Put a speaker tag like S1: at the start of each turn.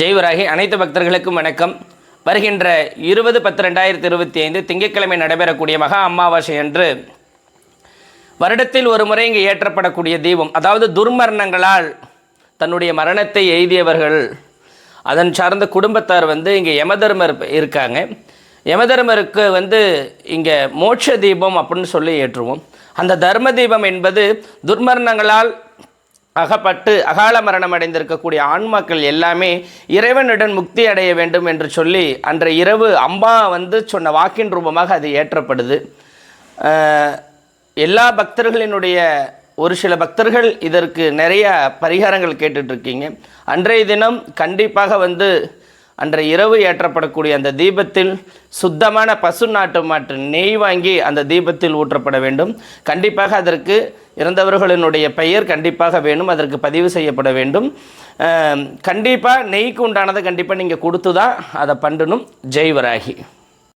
S1: ஜெய்வராகி அனைத்து பக்தர்களுக்கும் வணக்கம். வருகின்ற இருபது பத்து ரெண்டாயிரத்தி இருபத்தி ஐந்து திங்கட்கிழமை நடைபெறக்கூடிய மகா அமாவாசை அன்று வருடத்தில் ஒரு முறை இங்கே ஏற்றப்படக்கூடிய தீபம் அதாவது துர்மரணங்களால் தன்னுடைய மரணத்தை எய்தியவர்கள். அதன் சார்ந்த குடும்பத்தார் வந்து இங்கே யமதர்மர் இருக்காங்க. யமதர்மருக்கு வந்து இங்கே மோட்ச தீபம் அப்படின்னு சொல்லி ஏற்றுவோம். அந்த தர்ம தீபம் என்பது துர்மரணங்களால் அகப்பட்டு அகால மரணம் அடைந்திருக்கக்கூடிய ஆன்மாக்கள் எல்லாமே இறைவனுடன் முக்தி அடைய வேண்டும் என்று சொல்லி அன்றைய இரவு அம்பா வந்து சொன்ன வாக்கின் ரூபமாக அது ஏற்றப்படுது. எல்லா பக்தர்களினுடைய ஒரு சில பக்தர்கள் இதற்கு நிறைய பரிகாரங்கள் கேட்டுட்ருக்கீங்க அன்றைய தினம் கண்டிப்பாக வந்து அன்றைய இரவு ஏற்றப்படக்கூடிய அந்த தீபத்தில் சுத்தமான பசு நாட்டு மாட்டு நெய் வாங்கி அந்த தீபத்தில் ஊற்றப்பட வேண்டும். கண்டிப்பாக அதற்கு இறந்தவர்களினுடைய பெயர் கண்டிப்பாக வேணும். அதற்கு பதிவு செய்யப்பட வேண்டும். கண்டிப்பாக நெய்க்கு உண்டானதை கண்டிப்பாக நீங்கள் கொடுத்து தான் அதை பண்ணணும். ஜெய்வராகி